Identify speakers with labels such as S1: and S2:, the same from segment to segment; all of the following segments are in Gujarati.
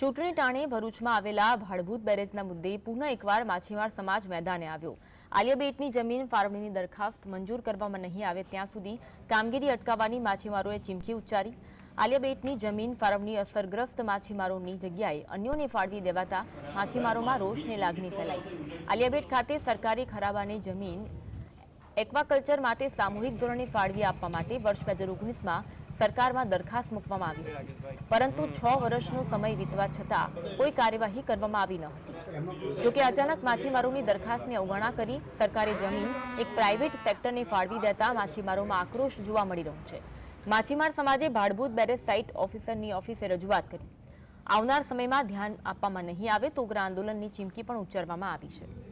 S1: ચૂંટણી ટાણે ભરૂચમાં આવેલા ભાડભૂત બેરેજના મુદ્દે પુનઃ એકવાર માછીમાર સમાજ મેદાને આવ્યો. આલિયાબેટની જમીન ફાળવણીની દરખાસ્ત મંજૂર કરવામાં નહીં આવે ત્યાં સુધી કામગીરી અટકાવવાની માછીમારોએ ચીમકી ઉચ્ચારી. આલિયાબેટની જમીન ફાળવણી અસરગ્રસ્ત માછીમારોની જગ્યાએ અન્યોને ફાળવી દેવાતા માછીમારોમાં રોષની લાગણી ફેલાઈ. આલિયાબેટ ખાતે સરકારી ખરાબાની જમીન એક્વાકલ્ચર માટે સામૂહિક ધોરણે ફાળવી આપવા માટે વર્ષ બે હજાર ઓગણીસમાં સરકારમાં દરખાસ્ત મૂકવામાં આવી હતી. પરંતુ છ વર્ષનો સમય વીતવા છતાં કોઈ કાર્યવાહી કરવામાં આવી ન હતી. જોકે અચાનક માછીમારોની દરખાસ્તની અવગણના કરી સરકારે જમીન એક પ્રાઇવેટ સેક્ટરને ફાળવી દેતા માછીમારોમાં આક્રોશ જોવા મળી રહ્યો છે. માછીમાર સમાજે ભાડભૂત બેરેજ સાઇટ ઓફિસરની ઓફિસે રજૂઆત કરી. આવનાર સમયમાં ધ્યાન આપવામાં નહીં આવે તો ઉગ્ર આંદોલનની ચીમકી પણ ઉચ્ચારવામાં આવી છે.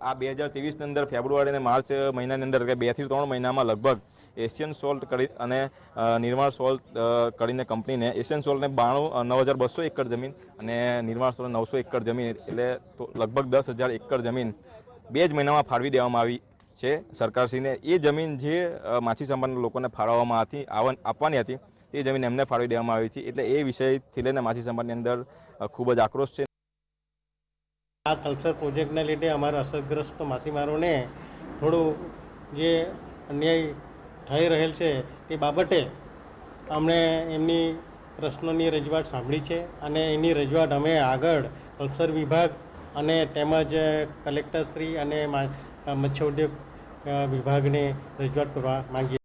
S2: આ બે હજાર ત્રેવીસની અંદર ફેબ્રુઆરી અને માર્ચ મહિનાની અંદર કે બેથી ત્રણ મહિનામાં લગભગ એશિયન સોલ્ટ કરી અને નિર્માણ સોલ્ટ કરીને કંપનીને એશિયન સોલ્ટને બાણું નવ હજાર બસો એકર જમીન અને નિર્માણ સોલ્ટ નવસો એકર જમીન એટલે તો લગભગ દસ હજાર એકર જમીન બે જ મહિનામાં ફાળવી દેવામાં આવી છે સરકારશ્રીને. એ જમીન જે માછી સંબંધ લોકોને ફાળવવામાં હતી આપવાની હતી, તે જમીન એમને ફાળવી દેવામાં આવી છે. એટલે એ વિષયથી લઈને માછી સંબંધની અંદર ખૂબ જ આક્રોશ છે.
S3: આ કલ્ચર પ્રોજેક્ટને લીધે અમારા અસરગ્રસ્ત માછીમારોને થોડું જે અન્યાય થઈ રહેલ છે તે બાબતે અમને એમની પ્રશ્નોની રજૂઆત સાંભળી છે અને એની રજૂઆત અમે આગળ કલ્ચર વિભાગ અને તેમજ કલેક્ટરશ્રી અને મત્સ્ય ઉદ્યોગ વિભાગને રજૂઆત કરવા માંગીએ